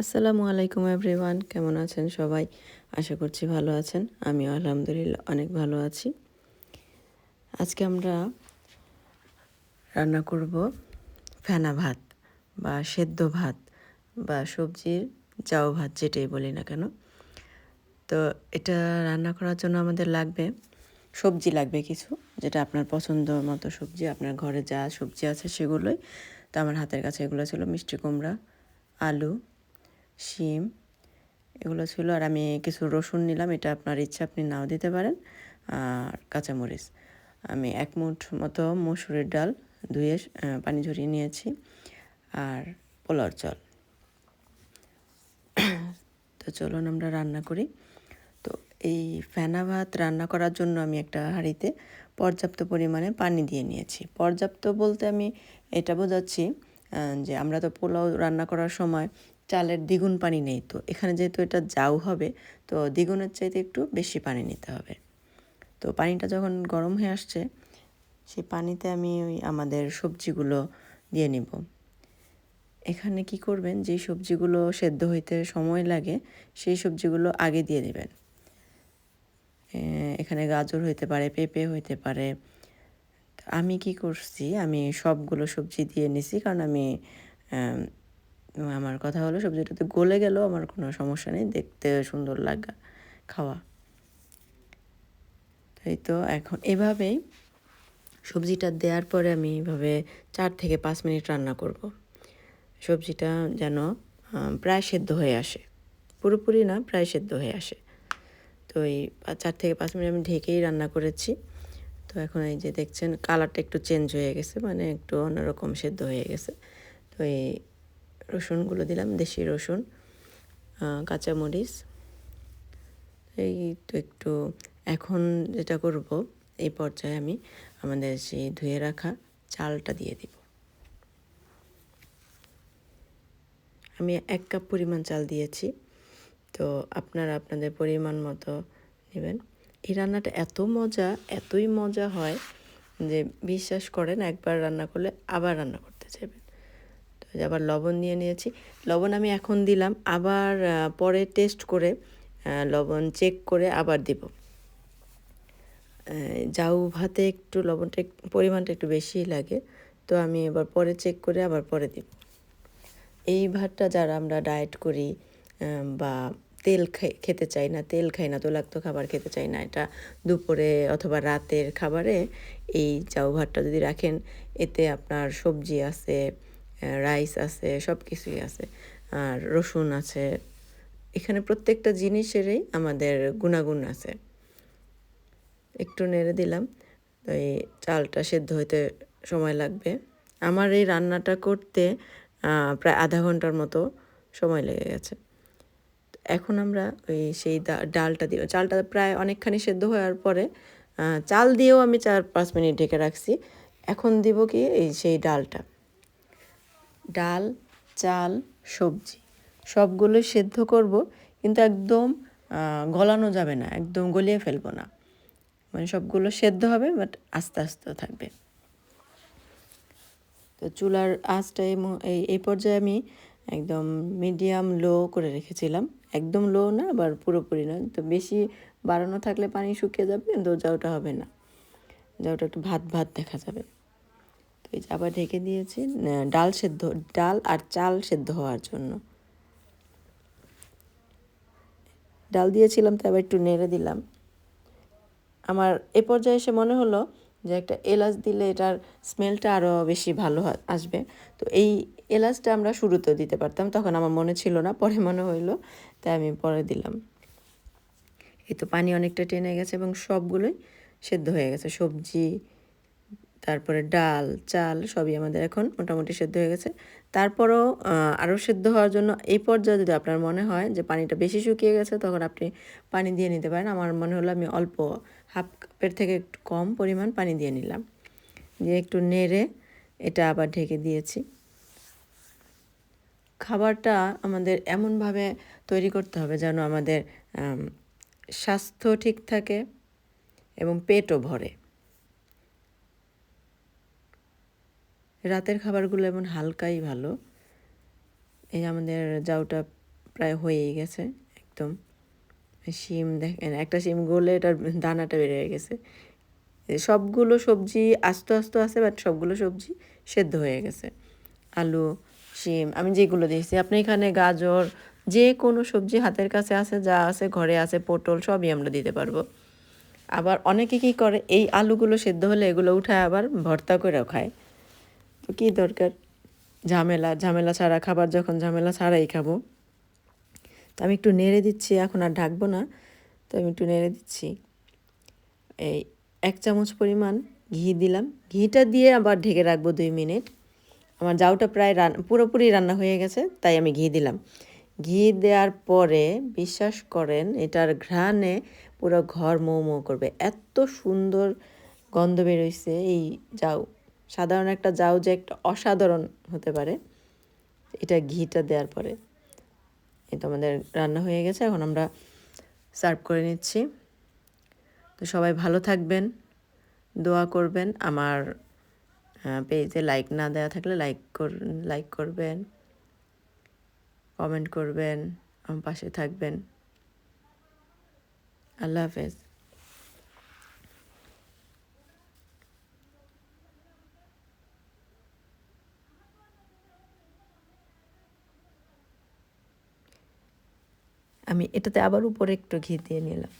আসসালামু আলাইকুম এভরিওয়ান, কেমন আছেন সবাই? আশা করছি ভালো আছেন। আমিও আলহামদুলিল্লাহ অনেক ভালো আছি। আজকে আমরা রান্না করব ফেনা ভাত বা সেদ্ধ ভাত বা সবজির জাউ ভাত যেটাই বলি না কেন। তো এটা রান্না করার জন্য আমাদের লাগবে, সবজি লাগবে কিছু, যেটা আপনার পছন্দ মতো সবজি, আপনার ঘরে যা সবজি আছে সেগুলোই। তো আমার হাতের কাছে এগুলো ছিল মিষ্টি কুমড়া, আলু শিম, এগুলো ছিল। আর আমি কিছু রসুন নিলাম, এটা আপনার ইচ্ছা, আপনি নাও দিতে পারেন। আর কাঁচামরিচ। আমি এক মুঠ মতো মসুরের ডাল ধুয়ে পানি ঝরিয়ে নিয়েছি। আর পোলার চাল। তো চলুন আমরা রান্না করি। তো এই ফেনা ভাত রান্না করার জন্য আমি একটা হাঁড়িতে পর্যাপ্ত পরিমাণে পানি দিয়ে নিয়েছি। পর্যাপ্ত বলতে আমি এটা বোঝাচ্ছি যে আমরা তো পোলাও রান্না করার সময় চালের দ্বিগুণ পানি নেই তো। এখানে যেহেতু এটা জাউ হবে, তো দ্বিগুণের চাইতে একটু বেশি পানি নিতে হবে। তো পানিটা যখন গরম হয়ে আসছে, সেই পানিতে আমি ওই আমাদের সবজিগুলো দিয়ে নিব। এখানে কি করবেন, যেই সবজিগুলো সেদ্ধ হইতে সময় লাগে, সেই সবজিগুলো আগে দিয়ে দেবেন। এখানে গাজর হইতে পারে, পেঁপে হইতে পারে। আমি কি করছি, আমি সবগুলো সবজি দিয়ে নিছি, কারণ আমি আমার কথা হলো সবজিটাতে গলে গেলেও আমার কোনো সমস্যা নেই। দেখতে সুন্দর লাগা, খাওয়া। এই তো এখন এভাবেই সবজিটা দেওয়ার পরে আমি এভাবে চার থেকে পাঁচ মিনিট রান্না করব। সবজিটা যেন প্রায় সেদ্ধ হয়ে আসে। পুরোপুরি না, প্রায় সেদ্ধ হয়ে আসে। তো এই চার থেকে পাঁচ মিনিট আমি ঢেকেই রান্না করেছি। তো এখন এই যে দেখছেন, কালারটা একটু চেঞ্জ হয়ে গেছে মানে একটু অন্যরকম সেদ্ধ হয়ে গেছে। তো এই রসুনগুলো দিলাম, দেশি রসুন কাঁচামরিচ। এই তো একটু এখন যেটা করব, এই পর্যায়ে আমি আমাদের সেই ধুয়ে রাখা চালটা দিয়ে দিব। আমি এক কাপ পরিমাণ চাল দিয়েছি, তো আপনারা আপনাদের পরিমাণ মতো নেবেন। এই রান্নাটা এত মজা, এতই মজা হয় যে বিশ্বাস করেন একবার রান্না করলে আবার রান্না করতে চাইবেন আবার লবণ নিয়ে নিয়েছি। লবণ আমি এখন দিলাম, আবার পরে টেস্ট করে লবণ চেক করে আবার দিব। জাউ ভাতে একটু লবণটা পরিমাণটা একটু বেশি লাগে, তো আমি এবার পরে চেক করে আবার পরে দিব। এই ভাতটা যারা আমরা ডায়েট করি বা তেল খেতে চাই না, তেল খাই না, তৈলাক্ত খাবার খেতে চাই না, এটা দুপুরে অথবা রাতের খাবারে এই চাউ ভাতটা যদি রাখেন, এতে আপনার সবজি আছে রাইস আছে সব কিছুই আছে। আর রসুন আছে। এখানে প্রত্যেকটা জিনিসেরই আমাদের গুণাগুণ আছে। একটু নেড়ে দিলাম। তো এই চালটা সেদ্ধ হইতে সময় লাগবে। আমার এই রান্নাটা করতে প্রায় আধা ঘণ্টার মতো সময় লেগে গেছে। এখন আমরা ওই সেই ডালটা দিব চালটা প্রায় অনেকখানি সেদ্ধ হওয়ার পরে চাল দিয়েও আমি চার পাঁচ মিনিট ঢেকে রাখছি। এখন দিব কি এই সেই ডালটা। ডাল, চাল, সবজি। সবগুলো সেদ্ধ করব, কিন্তু একদম গলানো যাবে না, একদম গলিয়ে ফেলব না। মানে সবগুলো সেদ্ধ হবে, বাট আস্তে আস্তে থাকবে। তো চুলার আঁচটা এই এই পর্যায়ে আমি একদম মিডিয়াম লো করে রেখেছিলাম। একদম লো না, আবার পুরোপুরি না। তো বেশি বাড়ানো থাকলে পানি শুকিয়ে যাবে জাউটা হবে না। জাউটা একটু ভাত ভাত দেখা যাবে। তো এই আবার ঢেকে দিয়েছি ডাল সেদ্ধ, ডাল আর চাল সেদ্ধ হওয়ার জন্য। ডাল দিয়েছিলাম তো আবার একটু নেড়ে দিলাম। আমার এ পর্যায়ে এসে মনে হলো যে একটা এলাচ দিলে এটার স্মেলটা আরও বেশি ভালো আসবে। তো এই এলাচটা আমরা শুরুতেও দিতে পারতাম, তখন আমার মনে ছিল না, পরে মনে হইল, তাই আমি পরে দিলাম। এই তো পানি অনেকটা টেনে গেছে এবং সবগুলোই সেদ্ধ হয়ে গেছে, সবজি তারপরে ডাল, চাল সবই আমাদের এখন মোটামুটি সেদ্ধ হয়ে গেছে। তারপরও আরও সেদ্ধ হওয়ার জন্য এই পর্যায়ে যদি আপনার মনে হয় যে পানিটা বেশি শুকিয়ে গেছে, তখন আপনি পানি দিয়ে নিতে পারেন। আমার মনে হলো আমি অল্প হাফ কাপের থেকে একটু কম পরিমাণ পানি দিয়ে নিলাম। দিয়ে একটু নেড়ে এটা আবার ঢেকে দিয়েছি। খাবারটা আমাদের এমনভাবে তৈরি করতে হবে যেন আমাদের স্বাস্থ্য ঠিক থাকে এবং পেটও ভরে। রাতের খাবারগুলো এমন হালকাই ভালো। এই আমাদের জাউটা প্রায় হয়েই গেছে একদম। শিম দেখেন, একটা শিম গলে এটার দানাটা হয়ে গেছে। সবগুলো সবজি আস্তে আস্তে আছে, বাট সবগুলো সবজি সেদ্ধ হয়ে গেছে। আলু, শিম, আমি যেগুলো দিয়েছি। আপনি এখানে গাজর, যে কোনো সবজি হাতের কাছে আছে, যা আছে, ঘরে আছে, পটল, সবই আমরা দিতে পারব। আবার অনেকে কী করে, এই আলুগুলো সেদ্ধ হলে এগুলো উঠায় আবার ভর্তা করেও খায়। কী দরকার? ঝামেলা ঝামেলা ছাড়া খাবার যখন ঝামেলা ছাড়াই খাব। তো আমি একটু নেড়ে দিচ্ছি, এখন আর ঢাকবো না, তো আমি একটু নেড়ে দিচ্ছি। এই এক চামচ পরিমাণ ঘি দিলাম। ঘিটা দিয়ে আবার ঢেকে রাখব দুই মিনিট। আমার জাউটা প্রায় রান, পুরোপুরি রান্না হয়ে গেছে, তাই আমি ঘি দিলাম। ঘি দেওয়ার পরে বিশ্বাস করেন, এটার ঘ্রাণে পুরো ঘর মৌ মৌ করবে। এত সুন্দর গন্ধ বেরোইছে, এই জাউ সাধারণ একটা জাউ যে একটা অসাধারণ হতে পারে। এটা ঘিটা দেওয়ার পরে। এই তো আমাদের রান্না হয়ে গেছে, এখন আমরা সার্ভ করে নিচ্ছি। তো সবাই ভালো থাকবেন, দোয়া করবেন। আমার পেজে লাইক না দেওয়া থাকলে লাইক কর লাইক করবেন কমেন্ট করবেন, আমার পাশে থাকবেন। আল্লাহ হাফেজ। আমি এটাতে আবার উপরে একটু ঘি দিয়ে নিলাম।